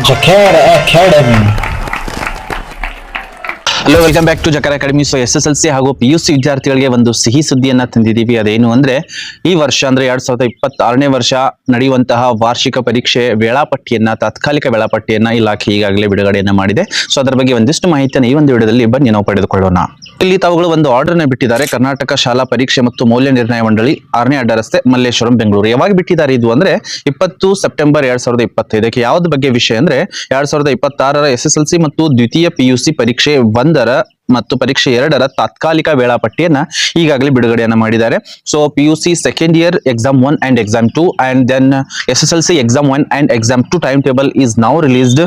Jakarta Academy. Hello welcome back to Jakarta academy so S S L C ಹಾಗೂ P U C ವಿದ್ಯಾರ್ಥಿಗಳಿಗೆ ಒಂದು ಸಿಹಿ ಸುದ್ದಿಯನ್ನ ತಂದಿದ್ದೀವಿ. ಅದೇನು ಅಂದ್ರೆ, ಈ ವರ್ಷ ಅಂದ್ರೆ ಎರಡ್ ಸಾವಿರದ ಇಪ್ಪತ್ತಾರನೇ ವರ್ಷ ನಡೆಯುವಂತಹ ವಾರ್ಷಿಕ ಪರೀಕ್ಷೆ ವೇಳಾಪಟ್ಟಿಯನ್ನ, ತಾತ್ಕಾಲಿಕ ವೇಳಾಪಟ್ಟಿಯನ್ನ ಇಲಾಖೆ ಈಗಾಗಲೇ ಬಿಡುಗಡೆಯನ್ನ ಮಾಡಿದೆ. ಸೊ ಅದರ ಬಗ್ಗೆ ಒಂದಿಷ್ಟು ಮಾಹಿತಿಯನ್ನು ಈ ಒಂದು ವಿಡಿಯೋದಲ್ಲಿ ಬನ್ನಿ. ನಾವು ಪಡೆದುಕೊಳ್ಳೋಣ. ಇಲ್ಲಿ ತಾವುಗಳು ಒಂದು ಆರ್ಡರ್ನ ಬಿಟ್ಟಿದ್ದಾರೆ. ಕರ್ನಾಟಕ ಶಾಲಾ ಪರೀಕ್ಷೆ ಮತ್ತು ಮೌಲ್ಯ ನಿರ್ಣಯ ಮಂಡಳಿ ಆರನೇ ಅಡ್ಡ ರಸ್ತೆ ಮಲ್ಲೇಶ್ವರಂ, ಬೆಂಗಳೂರು. ಯಾವಾಗ ಬಿಟ್ಟಿದ್ದಾರೆ ಇದು ಅಂದ್ರೆ ಇಪ್ಪತ್ತು ಸೆಪ್ಟೆಂಬರ್ ಎರಡ್ ಸಾವಿರದ ಇಪ್ಪತ್ತೈದಕ್ಕೆ ಯಾವ್ದು ಬಗ್ಗೆ ವಿಷಯ ಅಂದ್ರೆ ಎರಡ್ ಸಾವಿರದ ಇಪ್ಪತ್ತಾರರ ಎಸ್ ಮತ್ತು ದ್ವಿತೀಯ ಪಿ ಪರೀಕ್ಷೆ ಒಂದರ ಮತ್ತು ಪರೀಕ್ಷೆ ಎರಡರ ತಾತ್ಕಾಲಿಕ ವೇಳಾಪಟ್ಟಿಯನ್ನ ಈಗಾಗಲೇ ಬಿಡುಗಡೆಯನ್ನ ಮಾಡಿದ್ದಾರೆ. So P U C second year exam one and exam two and then S S L C exam one and exam two time table is now released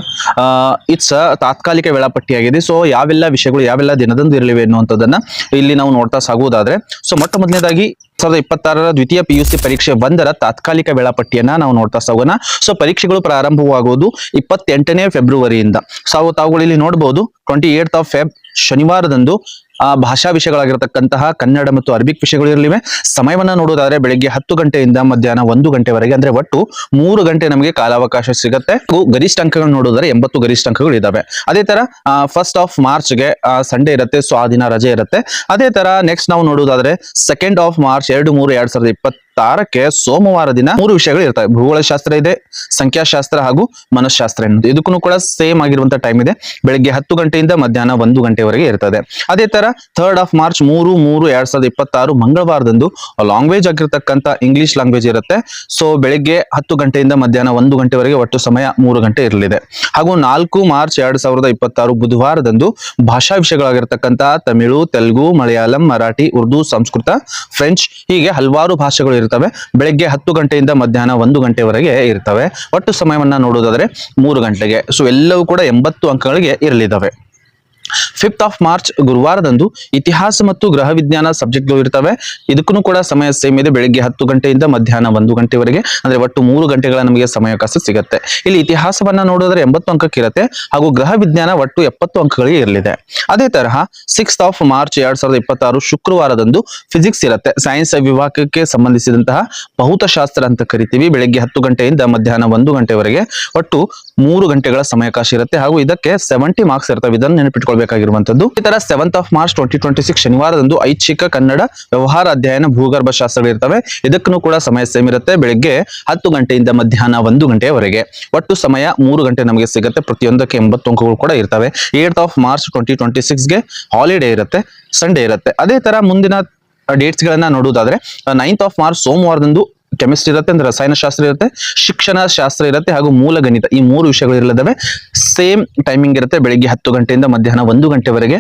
it's ತಾತ್ಕಾಲಿಕ ವೇಳಾಪಟ್ಟಿಯಾಗಿದೆ. ಸೊ ಯಾವೆಲ್ಲ ವಿಷಯಗಳು ಯಾವೆಲ್ಲ ದಿನದಂದು ಇರಲಿವೆ ಎನ್ನುವಂಥದ್ದನ್ನ ಇಲ್ಲಿ ನಾವು ನೋಡ್ತಾ ಸಾಗುವುದಾದ್ರೆ ಸೊ ಮೊಟ್ಟ ಮೊದಲನೇದಾಗಿ ಸಾವಿರದ ಇಪ್ಪತ್ತಾರರ ದ್ವಿತೀಯ ಪಿ ಯು ಸಿ ಪರೀಕ್ಷೆ ಒಂದರ ತಾತ್ಕಾಲಿಕ ವೇಳಾಪಟ್ಟಿಯನ್ನ ನಾವು ನೋಡ್ತಾ ಸಾಗೋಣ. ಸೊ ಪರೀಕ್ಷೆಗಳು ಪ್ರಾರಂಭವಾಗುವುದು ಇಪ್ಪತ್ತೆಂಟನೇ ಫೆಬ್ರವರಿಯಿಂದ ತಾವುಗಳು ಇಲ್ಲಿ ನೋಡಬಹುದು ಟ್ವೆಂಟಿ ಏಟ್ ಆಫ್ ಫೆಬ್ ಶನಿವಾರದಂದು ಆ ಭಾಷಾ ವಿಷಯಗಳಾಗಿರತಕ್ಕಂತಹ ಕನ್ನಡ ಮತ್ತು ಅರಬಿಕ್ ವಿಷಯಗಳು ಇರಲಿವೆ. ಸಮಯವನ್ನ ನೋಡೋದಾದ್ರೆ ಬೆಳಿಗ್ಗೆ ಹತ್ತು ಗಂಟೆಯಿಂದ ಮಧ್ಯಾಹ್ನ ಒಂದು ಗಂಟೆವರೆಗೆ, ಅಂದ್ರೆ ಒಟ್ಟು ಮೂರು ಗಂಟೆ ನಮಗೆ ಕಾಲಾವಕಾಶ ಸಿಗುತ್ತೆ. ಗರಿಷ್ಠ ಅಂಕಗಳು ನೋಡೋದಾದ್ರೆ ಎಂಬತ್ತು ಗರಿಷ್ಠ ಅಂಕಗಳು ಇದಾವೆ. ಅದೇ ತರ ಫಸ್ಟ್ ಆಫ್ ಮಾರ್ಚ್ಗೆ ಸಂಡೇ ಇರುತ್ತೆ ಸೊ ಆ ದಿನ ರಜೆ ಇರುತ್ತೆ. ಅದೇ ತರ ನೆಕ್ಸ್ಟ್ ನಾವು ನೋಡೋದಾದ್ರೆ ಸೆಕೆಂಡ್ ಆಫ್ ಮಾರ್ಚ್ ಎರಡು ಮೂರು ಎರಡ್ ಸಾವಿರದ ಇಪ್ಪತ್ತಾರಕ್ಕೆ ಸೋಮವಾರ ದಿನ ಮೂರು ವಿಷಯಗಳು ಇರ್ತವೆ. ಭೂಗೋಳಶಾಸ್ತ್ರ ಇದೆ, ಸಂಖ್ಯಾಶಾಸ್ತ್ರ ಹಾಗೂ ಮನಃಶಾಸ್ತ್ರ ಎನ್ನುವುದು. ಇದಕ್ಕೂ ಕೂಡ ಸೇಮ್ ಆಗಿರುವಂತಹ ಟೈಮ್ ಇದೆ. ಬೆಳಿಗ್ಗೆ ಹತ್ತು ಗಂಟೆಯಿಂದ ಮಧ್ಯಾಹ್ನ ಒಂದು ಗಂಟೆವರೆಗೆ ಇರ್ತದೆ. ಅದೇ ತರ ಥರ್ಡ್ ಆಫ್ ಮಾರ್ಚ್ ಮೂರು ಮೂರು, ಎರಡ್ ಸಾವಿರದ ಇಪ್ಪತ್ತಾರು ಮಂಗಳವಾರದಂದು ಲಾಂಗ್ವೇಜ್ ಆಗಿರತಕ್ಕಂತ ಇಂಗ್ಲಿಷ್ ಲ್ಯಾಂಗ್ವೇಜ್ ಇರುತ್ತೆ. ಸೊ ಬೆಳಿಗ್ಗೆ ಹತ್ತು ಗಂಟೆಯಿಂದ ಮಧ್ಯಾಹ್ನ ಒಂದು ಗಂಟೆವರೆಗೆ ಒಟ್ಟು ಸಮಯ ಮೂರು ಗಂಟೆ ಇರಲಿದೆ. ಹಾಗೂ ನಾಲ್ಕು ಮಾರ್ಚ್ ಎರಡ್ ಸಾವಿರದ ಇಪ್ಪತ್ತಾರು ಬುಧವಾರದಂದು ಭಾಷಾ ವಿಷಯಗಳಾಗಿರ್ತಕ್ಕಂಥ ತಮಿಳು, ತೆಲುಗು, ಮಲಯಾಳಂ, ಮರಾಠಿ, ಉರ್ದು, ಸಂಸ್ಕೃತ ಫ್ರೆಂಚ್ ಹೀಗೆ ಹಲವಾರು ಭಾಷೆಗಳು ಇರ್ತವೆ. ಬೆಳಿಗ್ಗೆ ಹತ್ತು ಗಂಟೆಯಿಂದ ಮಧ್ಯಾಹ್ನ ಒಂದು ಗಂಟೆವರೆಗೆ ಇರ್ತವೆ. ಒಟ್ಟು ಸಮಯವನ್ನ ನೋಡೋದಾದ್ರೆ ಮೂರು ಗಂಟೆಗೆ. ಸೊ ಎಲ್ಲವೂ ಕೂಡ ಎಂಬತ್ತು ಅಂಕಗಳಿಗೆ ಇರಲಿದ್ದಾವೆ ಫಿಫ್ತ್ ಆಫ್ ಮಾರ್ಚ್ ಗುರುವಾರದಂದು ಇತಿಹಾಸ ಮತ್ತು ಗ್ರಹ ವಿಜ್ಞಾನ ಸಬ್ಜೆಕ್ಟ್ಗಳು ಇರ್ತವೆ. ಇದಕ್ಕೂ ಕೂಡ ಸಮಯ ಸೇಮ್ ಇದೆ. ಬೆಳಿಗ್ಗೆ ಹತ್ತು ಗಂಟೆಯಿಂದ ಮಧ್ಯಾಹ್ನ ಒಂದು ಗಂಟೆವರೆಗೆ, ಅಂದ್ರೆ ಒಟ್ಟು ಮೂರು ಗಂಟೆಗಳ ನಮಗೆ ಸಮಯಾವಕಾಶ ಸಿಗುತ್ತೆ. ಇಲ್ಲಿ ಇತಿಹಾಸವನ್ನ ನೋಡಿದ್ರೆ ಎಂಬತ್ತು ಅಂಕಕ್ಕೆ ಇರುತ್ತೆ. ಹಾಗೂ ಗ್ರಹ ವಿಜ್ಞಾನ ಒಟ್ಟು ಎಪ್ಪತ್ತು ಅಂಕಗಳಿಗೆ ಇರಲಿದೆ. ಅದೇ ತರಹ ಸಿಕ್ಸ್ತ್ ಆಫ್ ಮಾರ್ಚ್ ಎರಡ್ ಸಾವಿರದ ಇಪ್ಪತ್ತಾರು ಶುಕ್ರವಾರದಂದು ಫಿಸಿಕ್ಸ್ ಇರುತ್ತೆ. ಸೈನ್ಸ್ ವಿಭಾಗಕ್ಕೆ ಸಂಬಂಧಿಸಿದಂತಹ ಭೌತಶಾಸ್ತ್ರ ಅಂತ ಕರಿತೀವಿ. ಬೆಳಿಗ್ಗೆ ಹತ್ತು ಗಂಟೆಯಿಂದ ಮಧ್ಯಾಹ್ನ ಒಂದು ಗಂಟೆವರೆಗೆ. ಒಟ್ಟು ಮೂರು ಗಂಟೆಗಳ ಸಮಯಾವಕಾಶ ಇರುತ್ತೆ. ಹಾಗೂ ಇದಕ್ಕೆ ಸೆವೆಂಟಿ ಮಾರ್ಕ್ಸ್ ಇರ್ತವೆ ಇದನ್ನು ನೆನಪಿಟ್ಕೊಳ್ಬೇಕಾಗಿರುವಂತದ್ದು ಈ ತರ seventh of March twenty twenty six ಶನಿವಾರದಂದು ಐಚ್ಛಿಕ ಕನ್ನಡ ವ್ಯವಹಾರ ಅಧ್ಯಯನ ಭೂಗರ್ಭ ಶಾಸ್ತ್ರಗಳು ಇರ್ತವೆ ಇದಕ್ಕೂ ಕೂಡ ಸಮಯ ಸೇಮ್ ಇರುತ್ತೆ. ಬೆಳಿಗ್ಗೆ ಹತ್ತು ಗಂಟೆಯಿಂದ ಮಧ್ಯಾಹ್ನ ಒಂದು ಗಂಟೆಯವರೆಗೆ ಒಟ್ಟು ಸಮಯ ಮೂರು ಗಂಟೆ ನಮಗೆ ಸಿಗುತ್ತೆ. ಪ್ರತಿಯೊಂದಕ್ಕೆ ಎಂಬತ್ತು ಅಂಕಗಳು ಕೂಡ ಇರ್ತವೆ. Eight of March twenty twenty ಸಿಕ್ಸ್ಗೆ holiday ಇರುತ್ತೆ. ಸಂಡೇ ಇರುತ್ತೆ. ಅದೇ ತರ ಮುಂದಿನ ಡೇಟ್ಸ್ ಗಳನ್ನ ನೋಡುವುದಾದ್ರೆ ನೈನ್ತ್ ಆಫ್ ಮಾರ್ಚ್ ಸೋಮವಾರದಂದು ಕೆಮಿಸ್ಟ್ರಿ ಇರುತ್ತೆ ಅಂದ್ರೆ ರಸಾಯನಶಾಸ್ತ್ರ ಇರುತ್ತೆ ಶಿಕ್ಷಣ ಶಾಸ್ತ್ರ ಇರುತ್ತೆ ಹಾಗೂ ಮೂಲ ಗಣಿತ. ಈ ಮೂರು ವಿಷಯಗಳು ಇರಲಿದ್ದಾವೆ. ಸೇಮ್ ಟೈಮಿಂಗ್ ಇರುತ್ತೆ ಬೆಳಿಗ್ಗೆ ಹತ್ತು ಗಂಟೆಯಿಂದ ಮಧ್ಯಾಹ್ನ ಒಂದು ಗಂಟೆವರೆಗೆ.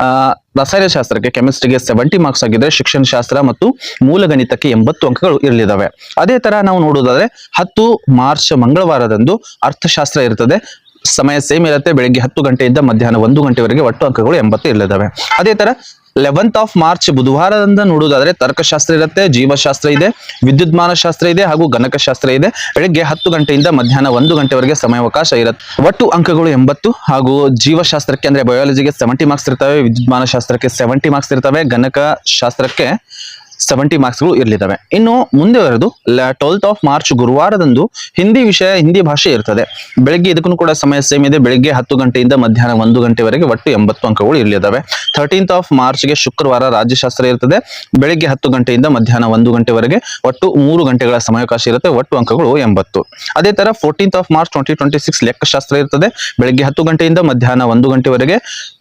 ಆ, ರಸಾಯನಶಾಸ್ತ್ರಕ್ಕೆ ಕೆಮಿಸ್ಟ್ರಿಗೆ ಸೆವೆಂಟಿ ಮಾರ್ಕ್ಸ್ ಆಗಿದ್ರೆ ಶಿಕ್ಷಣ ಶಾಸ್ತ್ರ ಮತ್ತು ಮೂಲ ಗಣಿತಕ್ಕೆ ಎಂಬತ್ತು ಅಂಕಗಳು ಇರಲಿದ್ದಾವೆ. ಅದೇ ತರ ನಾವು ನೋಡುವುದಾದ್ರೆ ಹತ್ತು ಮಾರ್ಚ್ ಮಂಗಳವಾರದಂದು ಅರ್ಥಶಾಸ್ತ್ರ ಇರ್ತದೆ. ಸಮಯ ಸೇಮ್ ಇರುತ್ತೆ. ಬೆಳಿಗ್ಗೆ ಹತ್ತು ಗಂಟೆಯಿಂದ ಮಧ್ಯಾಹ್ನ ಒಂದು ಗಂಟೆವರೆಗೆ ಒಟ್ಟು ಅಂಕಗಳು ಎಂಬತ್ತು ಇರಲಿದ್ದಾವೆ. ಅದೇ ತರ ಲೆವೆಂತ್ ಆಫ್ ಮಾರ್ಚ್ ಬುಧವಾರದಿಂದ ನೋಡುವುದಾದ್ರೆ ತರ್ಕಶಾಸ್ತ್ರ ಇರುತ್ತೆ, ಜೀವಶಾಸ್ತ್ರ ಇದೆ, ವಿದ್ಯುನ್ಮಾನ ಶಾಸ್ತ್ರ ಇದೆ ಹಾಗೂ ಗಣಕಶಾಸ್ತ್ರ ಇದೆ. ಬೆಳಿಗ್ಗೆ ಹತ್ತು ಗಂಟೆಯಿಂದ ಮಧ್ಯಾಹ್ನ ಒಂದು ಗಂಟೆವರೆಗೆ ಸಮಯಾವಕಾಶ ಇರುತ್ತೆ. ಒಟ್ಟು ಅಂಕಗಳು ಎಂಬತ್ತು ಹಾಗೂ ಜೀವಶಾಸ್ತ್ರಕ್ಕೆ ಅಂದ್ರೆ ಬಯಾಲಜಿಗೆ ಸೆವೆಂಟಿ ಮಾರ್ಕ್ಸ್ ಇರ್ತವೆ, ವಿದ್ಯುನ್ಮಾನ ಶಾಸ್ತ್ರಕ್ಕೆ ಸೆವೆಂಟಿ ಮಾರ್ಕ್ಸ್ ಇರ್ತವೆ ಗಣಕ ಶಾಸ್ತ್ರಕ್ಕೆ ಸೆವೆಂಟಿ ಮಾರ್ಕ್ಸ್ಗಳು ಇರಲಿದ್ದಾವೆ. ಇನ್ನು ಮುಂದೆ ಬರೋದು ಟ್ವೆಲ್ತ್ ಆಫ್ ಮಾರ್ಚ್ ಗುರುವಾರದಂದು ಹಿಂದಿ ವಿಷಯ, ಹಿಂದಿ ಭಾಷೆ ಇರ್ತದೆ. ಬೆಳಿಗ್ಗೆ ಇದಕ್ಕೂ ಕೂಡ ಸಮಯ ಸೇಮ್ ಇದೆ. ಬೆಳಿಗ್ಗೆ ಹತ್ತು ಗಂಟೆಯಿಂದ ಮಧ್ಯಾಹ್ನ ಒಂದು ಗಂಟೆವರೆಗೆ ಒಟ್ಟು ಎಂಬತ್ತು ಅಂಕಗಳು ಇರಲಿದ್ದಾವೆ. ಥರ್ಟೀನ್ತ್ ಆಫ್ ಮಾರ್ಚ್ಗೆ ಶುಕ್ರವಾರ ರಾಜ್ಯಶಾಸ್ತ್ರ ಇರ್ತದೆ. ಬೆಳಿಗ್ಗೆ ಹತ್ತು ಗಂಟೆಯಿಂದ ಮಧ್ಯಾಹ್ನ ಒಂದು ಗಂಟೆವರೆಗೆ ಒಟ್ಟು ಮೂರು ಗಂಟೆಗಳ ಸಮಯಾವಕಾಶ ಇರುತ್ತೆ. ಒಟ್ಟು ಅಂಕಗಳು ಎಂಬತ್ತು. ಅದೇ ತರ fourteenth of March twenty twenty six ಲೆಕ್ಕಶಾಸ್ತ್ರ ಇರ್ತದೆ. ಬೆಳಿಗ್ಗೆ ಹತ್ತು ಗಂಟೆಯಿಂದ ಮಧ್ಯಾಹ್ನ ಒಂದು ಗಂಟೆವರೆಗೆ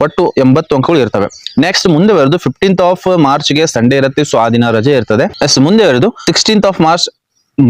ಒಟ್ಟು ಎಂಬತ್ತು ಅಂಕಗಳು ಇರ್ತವೆ. ನೆಕ್ಸ್ಟ್ ಮುಂದೆ ಬರೋದು ಫಿಫ್ಟೀನ್ತ್ ಆಫ್ ಮಾರ್ಚ್ಗೆ ಸಂಡೇ ಇರುತ್ತೆ. ಸೊ ಆ ದಿನ ರಜೆ ಇರ್ತದೆ. ಎಸ್ ಮುಂದೆ ಇರೋದು ಸಿಕ್ಸ್ಟೀನ್ತ್ ಆಫ್ ಮಾರ್ಚ್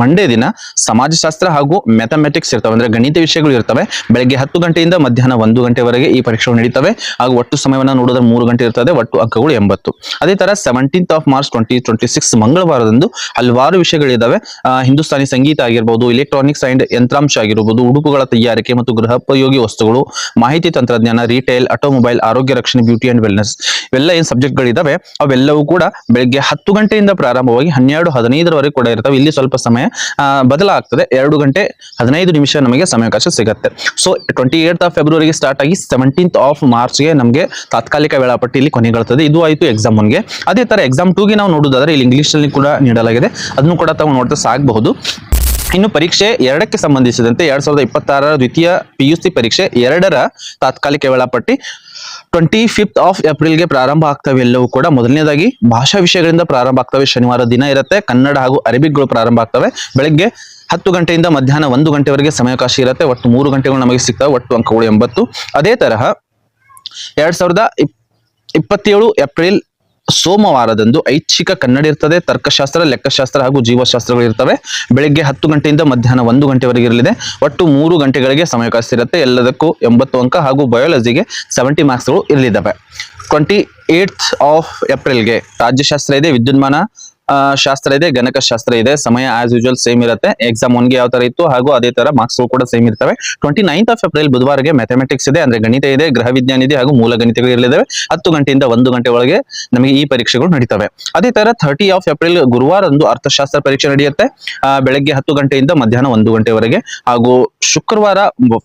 ಮಂಡೇ ದಿನ ಸಮಾಜಶಾಸ್ತ್ರ ಹಾಗೂ ಮ್ಯಾಥಮೆಟಿಕ್ಸ್ ಇರ್ತವೆ. ಅಂದ್ರೆ ಗಣಿತ ವಿಷಯಗಳು ಇರ್ತವೆ. ಬೆಳಗ್ಗೆ ಹತ್ತು ಗಂಟೆಯಿಂದ ಮಧ್ಯಾಹ್ನ ಒಂದು ಗಂಟೆವರೆಗೆ ಈ ಪರೀಕ್ಷೆಗಳು ನಡೀತವೆ. ಹಾಗೂ ಒಟ್ಟು ಸಮಯವನ್ನು ನೋಡಿದ್ರೆ ಮೂರು ಗಂಟೆ ಇರ್ತದೆ. ಒಟ್ಟು ಅಂಕಗಳು ಎಂಬತ್ತು. ಅದೇ ತರ seventeenth of March twenty twenty six ಮಂಗಳವಾರದಂದು ಹಲವಾರು ವಿಷಯಗಳಿದ್ದಾವೆ ಹಿಂದೂಸ್ತಾನಿ ಸಂಗೀತ ಆಗಿರ್ಬೋದು ಇಲೆಕ್ಟ್ರಾನಿಕ್ಸ್ ಅಂಡ್ ಯಂತ್ರಾಂಶ ಆಗಿರ್ಬೋದು, ಉಡುಪುಗಳ ತಯಾರಿಕೆ ಮತ್ತು ಗೃಹೋಪಯೋಗಿ ವಸ್ತುಗಳು, ಮಾಹಿತಿ ತಂತ್ರಜ್ಞಾನ ರಿಟೇಲ್ ಆಟೋಮೊಬೈಲ್ ಆರೋಗ್ಯ ರಕ್ಷಣೆ ಬ್ಯೂಟಿ ಅಂಡ್ ವೆಲ್ನೆಸ್ ಇವೆಲ್ಲ ಏನ್ ಸಬ್ಜೆಕ್ಟ್ಗಳಿದ್ದಾವೆ ಅವೆಲ್ಲವೂ ಕೂಡ ಬೆಳಗ್ಗೆ ಹತ್ತು ಗಂಟೆಯಿಂದ ಪ್ರಾರಂಭವಾಗಿ ಹನ್ನೆರಡು, ಹದಿನೈದರವರೆಗೆ ಕೂಡ ಇರ್ತವೆ. ಇಲ್ಲಿ ಸ್ವಲ್ಪ ಆ, ಬದಲಾಗ್ತದೆ. ಎರಡು ಗಂಟೆ ಹದಿನೈದು ನಿಮಿಷ ನಮಗೆ ಸಮಯಾವಕಾಶ ಸಿಗುತ್ತೆ. ಸೊ ಟ್ವೆಂಟಿ ಏಟ್ ಆಫ್ ಫೆಬ್ರವರಿಗೆ ಸ್ಟಾರ್ಟ್ ಆಗಿ ಸೆವೆಂಟೀನ್ತ್ ಆಫ್ ಮಾರ್ಚ್ಗೆ ನಮಗೆ ತಾತ್ಕಾಲಿಕ ವೇಳಾಪಟ್ಟಿ ಇಲ್ಲಿ ಕೊನೆಗೊಳ್ತದೆ ಇದು ಆಯಿತು ಎಕ್ಸಾಮ್ ಒನ್ಗೆ. ಅದೇ ತರ ಎಕ್ಸಾಮ್ ಟೂಗೆ ನಾವು ನೋಡೋದಾದ್ರೆ ಇಲ್ಲಿ ಇಂಗ್ಲಿಷ್ ಅಲ್ಲಿ ಕೂಡ ನೀಡಲಾಗಿದೆ. ಅದನ್ನು ಕೂಡ ತಾವು ನೋಡ್ತಾ ಸಾಗಬಹುದು. ಇನ್ನು ಪರೀಕ್ಷೆ ಎರಡಕ್ಕೆ ಸಂಬಂಧಿಸಿದಂತೆ ಎರಡ್ ಸಾವಿರದ ಇಪ್ಪತ್ತಾರರ ದ್ವಿತೀಯ ಪಿಯುಸಿ ಪರೀಕ್ಷೆ ಎರಡರ ತಾತ್ಕಾಲಿಕ ವೇಳಾಪಟ್ಟಿ. ಟ್ವೆಂಟಿ ಫಿಫ್ತ್ ಆಫ್ ಏಪ್ರಿಲ್ಗೆ ಪ್ರಾರಂಭ ಆಗ್ತವೆ ಎಲ್ಲವೂ ಕೂಡ. ಮೊದಲನೇದಾಗಿ ಭಾಷಾ ವಿಷಯಗಳಿಂದ ಪ್ರಾರಂಭ ಆಗ್ತವೆ. ಶನಿವಾರ ದಿನ ಇರುತ್ತೆ. ಕನ್ನಡ ಹಾಗೂ ಅರಬಿಕ್ಗಳು ಪ್ರಾರಂಭ ಆಗ್ತವೆ. ಬೆಳಗ್ಗೆ ಹತ್ತು ಗಂಟೆಯಿಂದ ಮಧ್ಯಾಹ್ನ ಒಂದು ಗಂಟೆವರೆಗೆ ಸಮಯಾವಕಾಶ ಇರುತ್ತೆ. ಒಟ್ಟು ಮೂರು ಗಂಟೆಗಳು ನಮಗೆ ಸಿಗ್ತವೆ. ಒಟ್ಟು ಅಂಕಗಳು ಎಂಬತ್ತು. ಅದೇ ತರಹ ಎರಡ್ ಸಾವಿರದ ಇಪ್- ಇಪ್ಪತ್ತೇಳು ಏಪ್ರಿಲ್ ಸೋಮವಾರದಂದು ಐಚ್ಛಿಕ ಕನ್ನಡ ಇರ್ತದೆ, ತರ್ಕಶಾಸ್ತ್ರ, ಲೆಕ್ಕಶಾಸ್ತ್ರ ಹಾಗೂ ಜೀವಶಾಸ್ತ್ರಗಳು ಇರ್ತವೆ. ಬೆಳಿಗ್ಗೆ ಹತ್ತು ಗಂಟೆಯಿಂದ ಮಧ್ಯಾಹ್ನ ಒಂದು ಗಂಟೆವರೆಗೆ ಇರಲಿದೆ. ಒಟ್ಟು ಮೂರು ಗಂಟೆಗಳಿಗೆ ಸಮಯಕಾಶ ಇರುತ್ತೆ ಎಲ್ಲದಕ್ಕೂ ಎಂಬತ್ತು ಅಂಕ ಹಾಗೂ ಬಯಾಲಜಿಗೆ ಸೆವೆಂಟಿ ಮಾರ್ಕ್ಸ್ಗಳು ಇರಲಿದ್ದಾವೆ. ಟ್ವೆಂಟಿ ಏಟ್ ಆಫ್ ಏಪ್ರಿಲ್ಗೆ ರಾಜ್ಯಶಾಸ್ತ್ರ ಇದೆ, ವಿದ್ಯುನ್ಮಾನ ಶಾಸ್ತ್ರ ಇದೆ, ಗಣಕ ಶಾಸ್ತ್ರ ಇದೆ, ಸಮಯ ಆಸ್ ಯೂಶುವಲ್ ಸೇಮ್ ಇರುತ್ತೆ. ಎಕ್ಸಾಮ್ ಒನ್ಗೆ ಯಾವ ತರ ಇತ್ತು, ಹಾಗೂ ಅದೇ ತರ ಮಾರ್ಕ್ಸ್ ಕೂಡ ಸೇಮ್ ಇರ್ತವೆ. ಟ್ವೆಂಟಿ ನೈನ್ತ್ ಆಫ್ ಏಪ್ರಿಲ್ ಬುಧವಾರಗೆ ಮ್ಯಾಥಮೆಟಿಕ್ಸ್ ಇದೆ, ಅಂದ್ರೆ ಗಣಿತ ಇದೆ ಗ್ರಹ ವಿಜ್ಞಾನ ಇದೆ, ಹಾಗೂ ಮೂಲ ಗಣಿತಗಳು ಇರಲಿದ್ದಾವೆ ಹತ್ತು ಗಂಟೆಯಿಂದ ಒಂದು ಗಂಟೆ ಒಳಗೆ ನಮಗೆ ಈ ಪರೀಕ್ಷೆಗಳು ನಡೀತವೆ. ಅದೇ ತರ ಥರ್ಟಿ ಆಫ್ ಏಪ್ರಿಲ್ ಗುರುವಾರಂದು ಅರ್ಥಶಾಸ್ತ್ರ ಪರೀಕ್ಷೆ ನಡೆಯುತ್ತೆ. ಬೆಳಗ್ಗೆ ಹತ್ತು ಗಂಟೆಯಿಂದ ಮಧ್ಯಾಹ್ನ ಒಂದು ಗಂಟೆವರೆಗೆ. ಹಾಗೂ ಶುಕ್ರವಾರ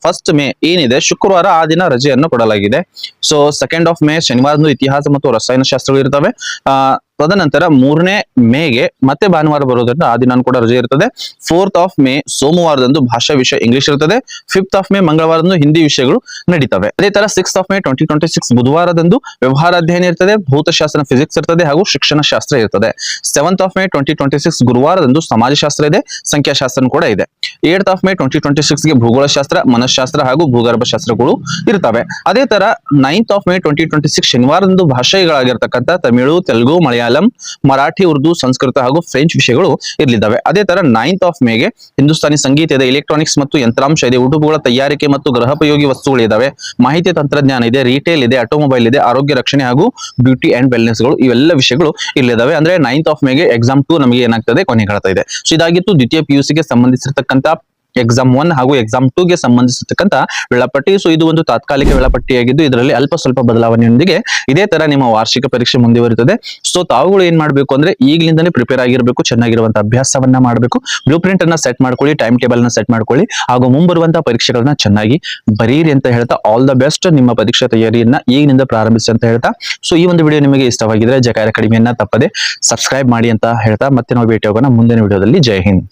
ಫಸ್ಟ್ ಮೇ ಏನಿದೆ, ಶುಕ್ರವಾರ ಆ ದಿನ ರಜೆಯನ್ನು ಕೊಡಲಾಗಿದೆ. ಸೊ ಸೆಕೆಂಡ್ ಆಫ್ ಮೇ ಶನಿವಾರದಂದು ಇತಿಹಾಸ ಮತ್ತು ರಸಾಯನಶಾಸ್ತ್ರಗಳು ಇರ್ತವೆ. ಆ ತದನಂತರ ಮೂರನೇ ಮೇಗೆ ಮತ್ತೆ ಭಾನುವಾರ ಬರೋದ್ರಿಂದ ಆ ದಿನ ಕೂಡ ರಜೆ ಇರ್ತದೆ. ಫೋರ್ತ್ ಆಫ್ ಮೇ ಸೋಮವಾರದಂದು ಭಾಷಾ ವಿಷಯ ಇಂಗ್ಲಿಷ್ ಇರ್ತದೆ. ಫಿಫ್ತ್ ಆಫ್ ಮೇ ಮಂಗಳವಾರದಂದು ಹಿಂದಿ ವಿಷಯಗಳು ನಡೀತವೆ. ಅದೇ ತರ six of May twenty twenty six ಬುಧವಾರದಂದು ವ್ಯವಹಾರ ಅಧ್ಯಯನ ಇರ್ತದೆ. ಭೌತಶಾಸ್ತ್ರ ಫಿಸಿಕ್ಸ್ ಇರ್ತದೆ ಹಾಗೂ ಶಿಕ್ಷಣ ಶಾಸ್ತ್ರ ಇರ್ತದೆ. Seventh of May twenty twenty six ಗುರುವಾರದಂದು ಸಮಾಜಶಾಸ್ತ್ರ ಇದೆ. ಸಂಖ್ಯಾಶಾಸ್ತ್ರ ಕೂಡ ಇದೆ. Eight of May twenty twenty ಸಿಕ್ಸ್ಗೆ ಭೂಗೋಳಶಾಸ್ತ್ರ ಮನಃಶಾಸ್ತ್ರ ಹಾಗೂ ಭೂಗರ್ಭಶಾಸ್ತ್ರಗಳು ಇರ್ತವೆ ಅದೇ ತರ ninth of May twenty twenty six ಶನಿವಾರದಂದು ಭಾಷೆಗಳಾಗಿರ್ತಕ್ಕಂಥ ತಮಿಳು, ತೆಲುಗು, ಮಲಯಾಳಂ, ಮರಾಠಿ, ಉರ್ದು, ಸಂಸ್ಕೃತ ಹಾಗೂ ಫ್ರೆಂಚ್ ವಿಷಯಗಳು ಇರಲಿದ್ದಾವೆ. ಅದೇ ತರ ನೈನ್ತ್ ಆಫ್ ಮೇಗೆ ಹಿಂದೂಸ್ತಾನಿ ಸಂಗೀತ ಇದೆ ಎಲೆಕ್ಟ್ರಾನಿಕ್ಸ್ ಮತ್ತು ಯಂತ್ರಾಂಶ ಇದೆ, ಉಡುಪುಗಳ ತಯಾರಿಕೆ ಮತ್ತು ಗೃಹೋಪಯೋಗಿ ವಸ್ತುಗಳು ಇದಾವೆ ಮಾಹಿತಿ ತಂತ್ರಜ್ಞಾನ ಇದೆ ರಿಟೇಲ್ ಇದೆ ಆಟೋಮೊಬೈಲ್ ಇದೆ, ಆರೋಗ್ಯ ರಕ್ಷಣೆ ಹಾಗೂ ಬ್ಯೂಟಿ ಅಂಡ್ ವೆಲ್ನೆಸ್ಗಳು ಇವೆಲ್ಲ ವಿಷಯಗಳು ಇಲ್ಲಿದ್ದಾವೆ ಅಂದ್ರೆ ನೈನ್ತ್ ಆಫ್ ಮೇಗೆ ಎಕ್ಸಾಮ್ ಟು ನಮಗೆ ಏನಾಗ್ತದೆ? ಕೊನೆಗಾಳ್ತಾ ಇದೆ. ಸೊ ಇದಾಗಿತ್ತು ದ್ವಿತೀಯ ಪಿ ಗೆ ಸಂಬಂಧಿಸಿರ್ತಕ್ಕಂಥ ಎಕ್ಸಾಮ್ ಒನ್ ಹಾಗೂ ಎಕ್ಸಾಮ್ ಟೂ ಗೆ ಸಂಬಂಧಿಸಿರ್ತಕ್ಕಂಥ ವೇಳಾಪಟ್ಟಿ. ಸೊ ಇದು ಒಂದು ತಾತ್ಕಾಲಿಕ ವೇಳಾಪಟ್ಟಿಯಾಗಿದ್ದು, ಇದರಲ್ಲಿ ಅಲ್ಪ ಸ್ವಲ್ಪ ಬದಲಾವಣೆಯೊಂದಿಗೆ ಇದೇ ತರ ನಿಮ್ಮ ವಾರ್ಷಿಕ ಪರೀಕ್ಷೆ ಮುಂದುವರಿತದೆ ಸೊ ತಾವುಗಳು ಏನ್ ಮಾಡಬೇಕು ಅಂದ್ರೆ ಈಗಲಿಂದಲೇ ಪ್ರಿಪೇರ್ ಆಗಿರಬೇಕು, ಚೆನ್ನಾಗಿರುವಂತ ಅಭ್ಯಾಸವನ್ನ ಮಾಡಬೇಕು. ಬ್ಲೂ ಪ್ರಿಂಟ್ ಅನ್ನ ಸೆಟ್ ಮಾಡ್ಕೊಳ್ಳಿ ಟೈಮ್ ಟೇಬಲ್ನ ಸೆಟ್ ಮಾಡ್ಕೊಳ್ಳಿ, ಹಾಗೂ ಮುಂಬರುವಂತಹ ಪರೀಕ್ಷೆಗಳನ್ನ ಚೆನ್ನಾಗಿ ಬರೀರಿ ಅಂತ ಹೇಳ್ತಾ ಆಲ್ ದ ಬೆಸ್ಟ್ ನಿಮ್ಮ ಪರೀಕ್ಷಾ ತಯಾರಿಯನ್ನ ಈಗಿನಿಂದ ಪ್ರಾರಂಭಿಸಿ ಅಂತ ಹೇಳ್ತಾ. ಸೊ ಈ ಒಂದು ವಿಡಿಯೋ ನಿಮಗೆ ಇಷ್ಟವಾಗಿದ್ರೆ ಜಕಾಯ ಕಡಿಮೆಯನ್ನ ತಪ್ಪದೆ ಸಬ್ಸ್ಕ್ರೈಬ್ ಮಾಡಿ ಅಂತ ಹೇಳ್ತಾ, ಮತ್ತೆ ನಾವು ಭೇಟಿ ಹೋಗೋಣ ಮುಂದಿನ ವಿಡಿಯೋದಲ್ಲಿ ಜೈ ಹಿಂದ್.